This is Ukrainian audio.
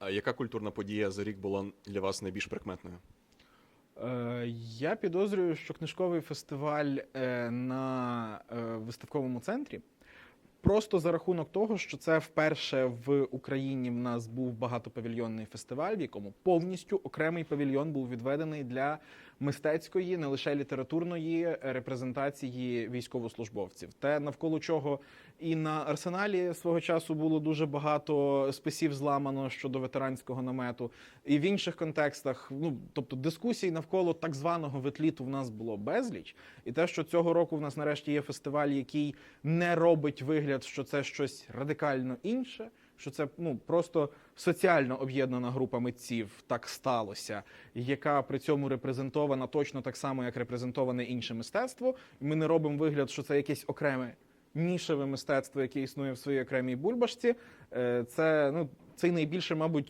А яка культурна подія за рік була для вас найбільш прикметною? Е, Я підозрюю, що книжковий фестиваль е, на е, виставковому центрі просто за рахунок того, що це вперше в Україні в нас був багатопавільйонний фестиваль, в якому повністю окремий павільйон був відведений для мистецької, не лише літературної репрезентації військовослужбовців. Те, навколо чого і на арсеналі свого часу було дуже багато списів зламано щодо ветеранського намету, і в інших контекстах, ну тобто дискусій навколо так званого ветліту в нас було безліч. І те, що цього року в нас нарешті є фестиваль, який не робить вигляд, що це щось радикально інше. Що це ну просто соціально об'єднана група митців так сталося, яка при цьому репрезентована точно так само, як репрезентоване інше мистецтво. Ми не робимо вигляд, що це якесь окреме нішеве мистецтво, яке існує в своїй окремій бульбашці. Е, Це ну це найбільше, мабуть,